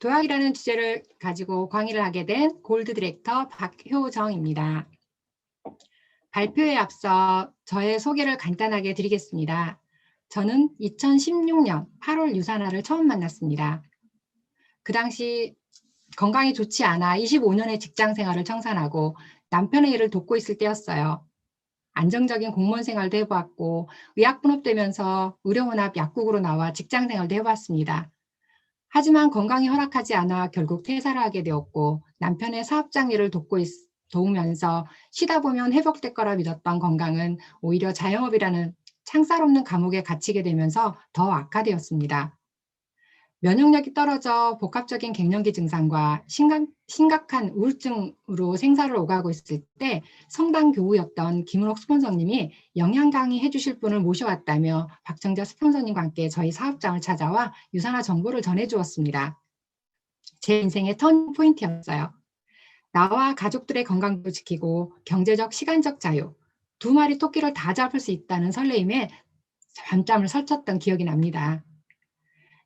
도약이라는 주제를 가지고 강의를 하게 된 골드 디렉터 박효정입니다. 발표에 앞서 저의 소개를 간단하게 드리겠습니다. 저는 2016년 8월 유산화를 처음 만났습니다. 그 당시 건강이 좋지 않아 25년의 직장 생활을 청산하고 남편의 일을 돕고 있을 때였어요. 안정적인 공무원 생활도 해보았고 의학 분업되면서 의료혼합 약국으로 나와 직장 생활도 해보았습니다. 하지만 건강이 허락하지 않아 결국 퇴사를 하게 되었고 남편의 사업장 일을 돕고 있, 도우면서 쉬다 보면 회복될 거라 믿었던 건강은 오히려 자영업이라는 창살 없는 감옥에 갇히게 되면서 더 악화되었습니다. 면역력이 떨어져 복합적인 갱년기 증상과 심각, 심각한 우울증으로 생사를 오가고 있을 때 성당 교우였던 김은옥 스폰서님이 영양 강의 해주실 분을 모셔왔다며 박정자 스폰서님과 함께 저희 사업장을 찾아와 유산화 정보를 전해주었습니다. 제 인생의 턴 포인트였어요. 나와 가족들의 건강도 지키고 경제적, 시간적 자유, 두 마리 토끼를 다 잡을 수 있다는 설레임에 밤잠을 설쳤던 기억이 납니다.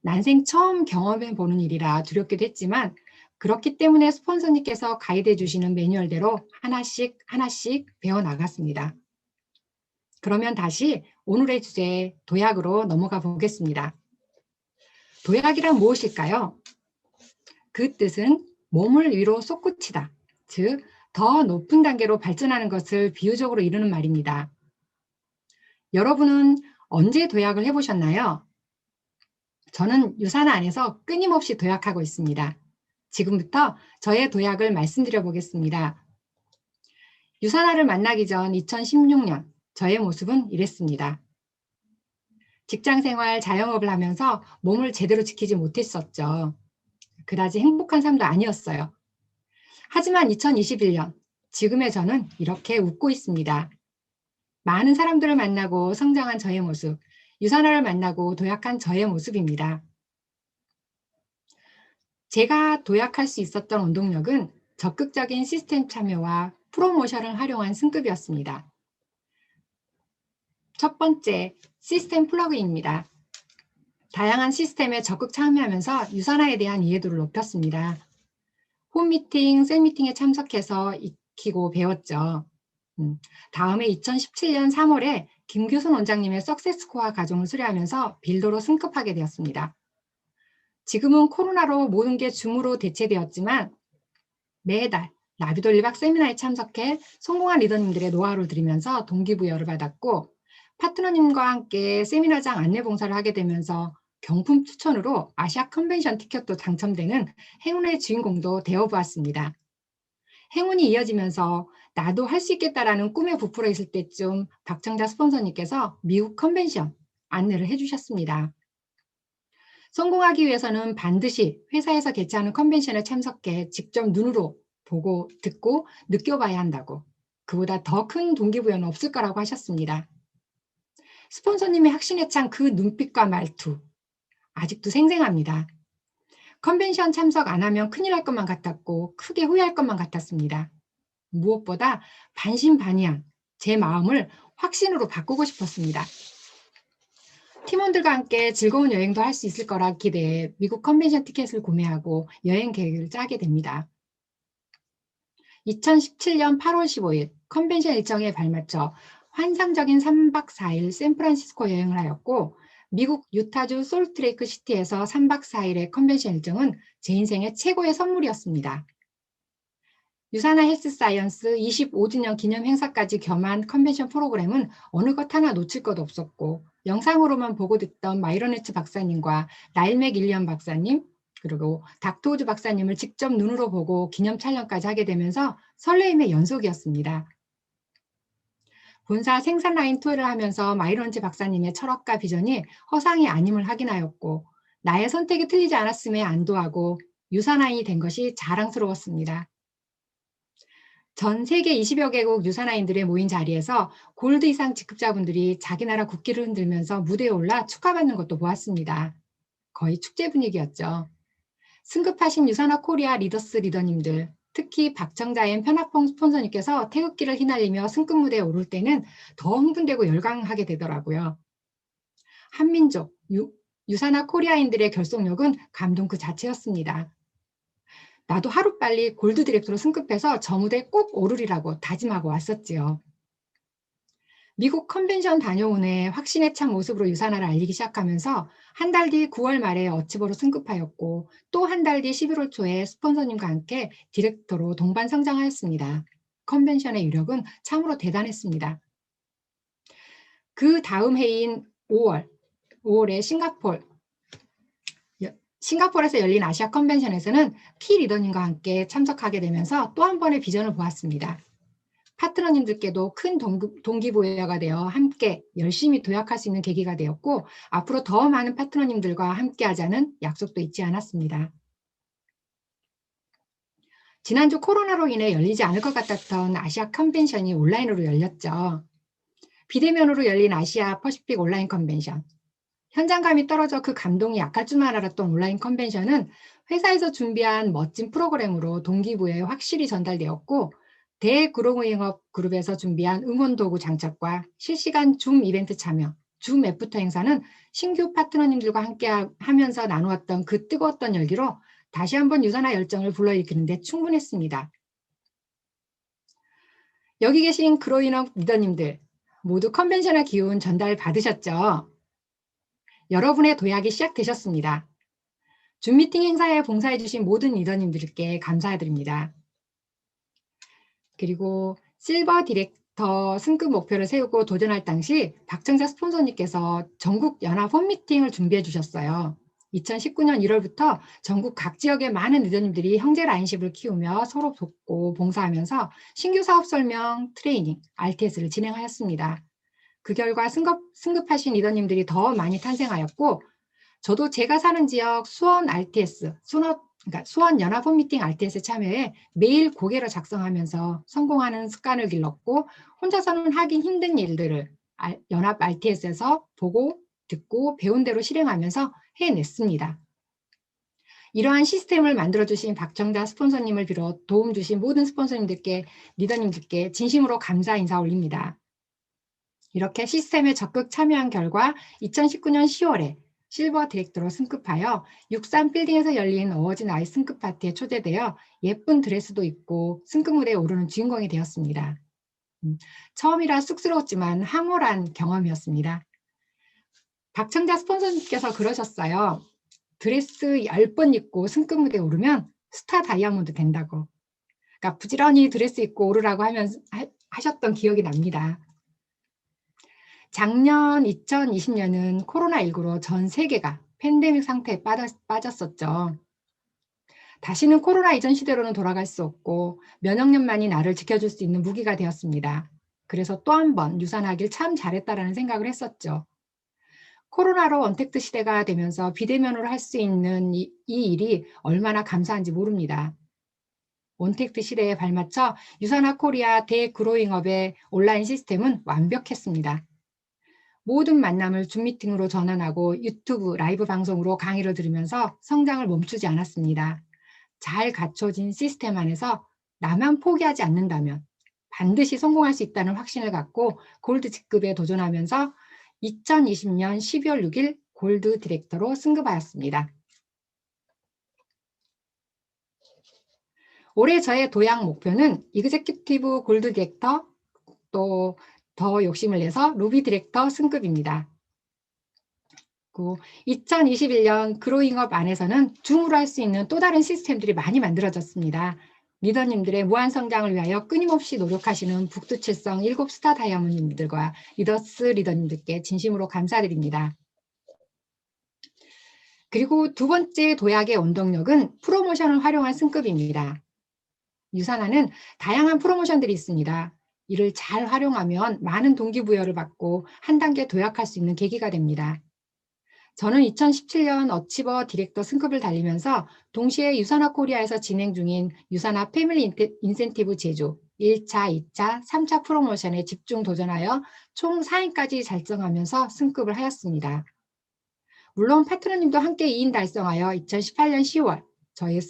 난생 처음 경험해 보는 일이라 두렵기도 했지만 그렇기 때문에 스폰서님께서 가이드해 주시는 매뉴얼대로 하나씩 하나씩 배워 나갔습니다. 그러면 다시 오늘의 주제 도약으로 넘어가 보겠습니다. 도약이란 무엇일까요? 그 뜻은 몸을 위로 솟구치다, 즉 더 높은 단계로 발전하는 것을 비유적으로 이루는 말입니다. 여러분은 언제 도약을 해보셨나요? 저는 유산 안에서 끊임없이 도약하고 있습니다. 지금부터 저의 도약을 말씀드려 보겠습니다. 유산화를 만나기 전 2016년 저의 모습은 이랬습니다. 직장생활 자영업을 하면서 몸을 제대로 지키지 못했었죠. 그다지 행복한 삶도 아니었어요. 하지만 2021년 지금의 저는 이렇게 웃고 있습니다. 많은 사람들을 만나고 성장한 저의 모습, 유산화를 만나고 도약한 저의 모습입니다. 제가 도약할 수 있었던 운동력은 적극적인 시스템 참여와 프로모션을 활용한 승급이었습니다. 첫 번째, 시스템 플러그입니다. 다양한 시스템에 적극 참여하면서 유산화에 대한 이해도를 높였습니다. 홈미팅, 셀미팅에 참석해서 익히고 배웠죠. 음, 다음에 2017년 3월에 김규순 원장님의 석세스코어 과정을 수료하면서 빌더로 승급하게 되었습니다. 지금은 코로나로 모든 게 줌으로 대체되었지만 매달 나비돌 1박 세미나에 참석해 성공한 리더님들의 노하우를 들으면서 동기부여를 받았고 파트너님과 함께 세미나장 안내 봉사를 하게 되면서 경품 추천으로 아시아 컨벤션 티켓도 당첨되는 행운의 주인공도 되어보았습니다. 행운이 이어지면서 나도 할 수 있겠다라는 꿈에 부풀어 있을 때쯤 박정자 스폰서님께서 미국 컨벤션 안내를 해주셨습니다. 성공하기 위해서는 반드시 회사에서 개최하는 컨벤션에 참석해 직접 눈으로 보고 듣고 느껴봐야 한다고 그보다 더 큰 동기부여는 없을 거라고 하셨습니다. 스폰서님의 확신에 찬 그 눈빛과 말투 아직도 생생합니다. 컨벤션 참석 안 하면 큰일 날 것만 같았고 크게 후회할 것만 같았습니다. 무엇보다 반신반의한 제 마음을 확신으로 바꾸고 싶었습니다. 팀원들과 함께 즐거운 여행도 할 수 있을 거라 기대해 미국 컨벤션 티켓을 구매하고 여행 계획을 짜게 됩니다. 2017년 8월 15일 컨벤션 일정에 발맞춰 환상적인 3박 4일 샌프란시스코 여행을 하였고 미국 유타주 솔트레이크 시티에서 3박 4일의 컨벤션 일정은 제 인생의 최고의 선물이었습니다. 유산화 헬스 사이언스 25주년 기념 행사까지 겸한 컨벤션 프로그램은 어느 것 하나 놓칠 것 없었고 영상으로만 보고 듣던 마이로네츠 박사님과 나일맥 일리엄 박사님 그리고 닥토우즈 박사님을 직접 눈으로 보고 기념 촬영까지 하게 되면서 설레임의 연속이었습니다. 본사 생산 라인 투어를 하면서 마이런지 박사님의 철학과 비전이 허상이 아님을 확인하였고 나의 선택이 틀리지 않았음에 안도하고 유산화인이 된 것이 자랑스러웠습니다. 전 세계 20여 개국 유산화인들의 모인 자리에서 골드 이상 직급자분들이 자기 나라 국기를 흔들면서 무대에 올라 축하받는 것도 보았습니다. 거의 축제 분위기였죠. 승급하신 유산화 코리아 리더스 리더님들, 특히 박정자의 편합봉 스폰서님께서 태극기를 휘날리며 승급 무대에 오를 때는 더 흥분되고 열광하게 되더라고요. 한민족, 유, 유산화 코리아인들의 결속력은 감동 그 자체였습니다. 나도 하루빨리 골드 디렉터로 승급해서 저 무대에 꼭 오르리라고 다짐하고 왔었지요. 미국 컨벤션 다녀온 후에 확신에 찬 모습으로 유산화를 알리기 시작하면서 한 달 뒤 9월 말에 어치버로 승급하였고 또 한 달 뒤 11월 초에 스폰서님과 함께 디렉터로 동반 성장하였습니다. 컨벤션의 유력은 참으로 대단했습니다. 그 다음 해인 5월, 5월에 싱가폴, 싱가포르에서 열린 아시아 컨벤션에서는 키 리더님과 함께 참석하게 되면서 또 한 번의 비전을 보았습니다. 파트너님들께도 큰 동기, 부여가 되어 함께 열심히 도약할 수 있는 계기가 되었고 앞으로 더 많은 파트너님들과 함께 하자는 약속도 잊지 않았습니다. 지난주 코로나로 인해 열리지 않을 것 같았던 아시아 컨벤션이 온라인으로 열렸죠. 비대면으로 열린 아시아 퍼시픽 온라인 컨벤션. 현장감이 떨어져 그 감동이 약할 줄만 알았던 온라인 컨벤션은 회사에서 준비한 멋진 프로그램으로 동기부여에 확실히 전달되었고 대그로잉업 그룹에서 준비한 응원 도구 장착과 실시간 줌 이벤트 참여, 줌 애프터 행사는 신규 파트너님들과 함께 하면서 나누었던 그 뜨거웠던 열기로 다시 한번 유산화 열정을 불러일으키는 데 충분했습니다. 여기 계신 그로인업 리더님들 모두 컨벤셔널 기운 전달 받으셨죠? 여러분의 도약이 시작되셨습니다. 줌 미팅 행사에 봉사해 주신 모든 리더님들께 감사드립니다. 그리고 실버 디렉터 승급 목표를 세우고 도전할 당시 박정자 스폰서님께서 전국 연합 홈미팅을 준비해 주셨어요. 2019년 1월부터 전국 각 지역의 많은 리더님들이 형제 라인십을 키우며 서로 돕고 봉사하면서 신규 사업 설명, 트레이닝, RTS를 진행하였습니다. 그 결과 승급, 승급하신 리더님들이 더 많이 탄생하였고 저도 제가 사는 지역 수원 RTS, 수원, 그러니까 수원 연합 홈 미팅 RTS 참여에 매일 고개를 작성하면서 성공하는 습관을 길렀고 혼자서는 하긴 힘든 일들을 연합 RTS에서 보고 듣고 배운 대로 실행하면서 해냈습니다. 이러한 시스템을 만들어주신 박정자 스폰서님을 비롯 도움 주신 모든 스폰서님들께 리더님들께 진심으로 감사 인사 올립니다. 이렇게 시스템에 적극 참여한 결과 2019년 10월에 실버 디렉터로 승급하여 63 빌딩에서 열린 어워즈 나이 승급 파티에 초대되어 예쁜 드레스도 입고 승급 무대에 오르는 주인공이 되었습니다. 음, 처음이라 쑥스러웠지만 황홀한 경험이었습니다. 박청자 스폰서님께서 그러셨어요. 드레스 10번 입고 승급 무대에 오르면 스타 다이아몬드 된다고. 그러니까 부지런히 드레스 입고 오르라고 하면서 하셨던 기억이 납니다. 작년 2020년은 코로나19로 전 세계가 팬데믹 상태에 빠졌었죠. 다시는 코로나 이전 시대로는 돌아갈 수 없고 면역력만이 나를 지켜줄 수 있는 무기가 되었습니다. 그래서 또 한 번 유산하길 참 잘했다라는 생각을 했었죠. 코로나로 원택트 시대가 되면서 비대면으로 할 수 있는 이, 이 일이 얼마나 감사한지 모릅니다. 원택트 시대에 발맞춰 유산화 코리아 대그로잉업의 온라인 시스템은 완벽했습니다. 모든 만남을 줌 미팅으로 전환하고 유튜브 라이브 방송으로 강의를 들으면서 성장을 멈추지 않았습니다. 잘 갖춰진 시스템 안에서 나만 포기하지 않는다면 반드시 성공할 수 있다는 확신을 갖고 골드 직급에 도전하면서 2020년 12월 6일 골드 디렉터로 승급하였습니다. 올해 저의 도약 목표는 이그제큐티브 골드 디렉터 또 더 욕심을 내서 루비 디렉터 승급입니다. 2021년 그로잉업 안에서는 줌으로 할 수 있는 또 다른 시스템들이 많이 만들어졌습니다. 리더님들의 무한 성장을 위하여 끊임없이 노력하시는 북두칠성 7스타 다이아몬드님들과 리더스 리더님들께 진심으로 감사드립니다. 그리고 두 번째 도약의 원동력은 프로모션을 활용한 승급입니다. 유산화는 다양한 프로모션들이 있습니다. 이를 잘 활용하면 많은 동기부여를 받고 한 단계 도약할 수 있는 계기가 됩니다. 저는 2017년 어치버 디렉터 승급을 달리면서 동시에 유산화 코리아에서 진행 중인 유산화 패밀리 인센티브 제조 1차, 2차, 3차 프로모션에 집중 도전하여 총 4인까지 달성하면서 승급을 하였습니다. 물론 파트너님도 함께 2인 달성하여 2018년 10월 저의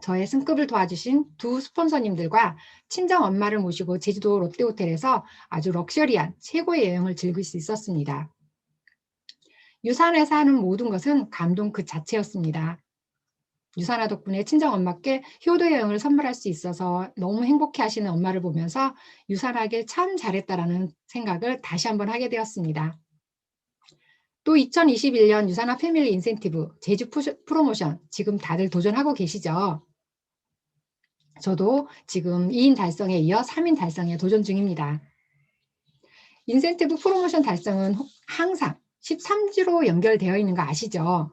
저의 승급을 도와주신 두 스폰서님들과 친정 엄마를 모시고 제주도 롯데호텔에서 아주 럭셔리한 최고의 여행을 즐길 수 있었습니다. 유산에서 하는 모든 것은 감동 그 자체였습니다. 유산아 덕분에 친정 엄마께 효도 여행을 선물할 수 있어서 너무 행복해 하시는 엄마를 보면서 유산하게 참 잘했다라는 생각을 다시 한번 하게 되었습니다. 또 2021년 유산화 패밀리 인센티브 제주 푸- 프로모션 지금 다들 도전하고 계시죠? 저도 지금 2인 달성에 이어 3인 달성에 도전 중입니다. 인센티브 프로모션 달성은 혹- 항상 13주로 연결되어 있는 거 아시죠?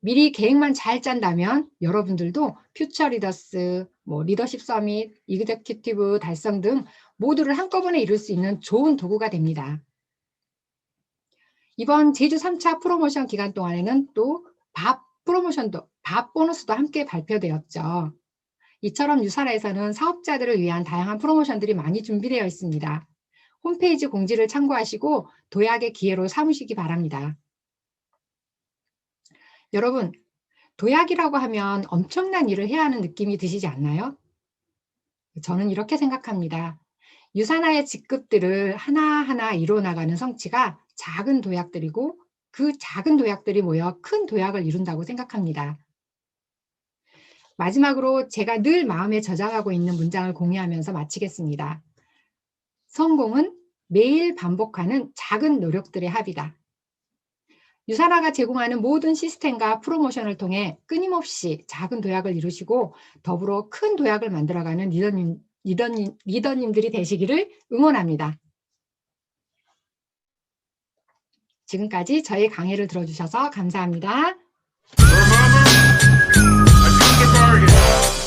미리 계획만 잘 짠다면 여러분들도 퓨처 리더스, 뭐 리더십 서밋, 이그제큐티브 달성 등 모두를 한꺼번에 이룰 수 있는 좋은 도구가 됩니다. 이번 제주 3차 프로모션 기간 동안에는 또 밥 프로모션도, 밥 보너스도 함께 발표되었죠. 이처럼 유사라에서는 사업자들을 위한 다양한 프로모션들이 많이 준비되어 있습니다. 홈페이지 공지를 참고하시고 도약의 기회로 삼으시기 바랍니다. 여러분, 도약이라고 하면 엄청난 일을 해야 하는 느낌이 드시지 않나요? 저는 이렇게 생각합니다. 유산화의 직급들을 하나하나 이뤄나가는 성취가 작은 도약들이고 그 작은 도약들이 모여 큰 도약을 이룬다고 생각합니다. 마지막으로 제가 늘 마음에 저장하고 있는 문장을 공유하면서 마치겠습니다. 성공은 매일 반복하는 작은 노력들의 합이다. 유산화가 제공하는 모든 시스템과 프로모션을 통해 끊임없이 작은 도약을 이루시고 더불어 큰 도약을 만들어가는 리더님, 리더님, 리더님들이 되시기를 응원합니다. 지금까지 저희 강의를 들어주셔서 감사합니다. Bargain.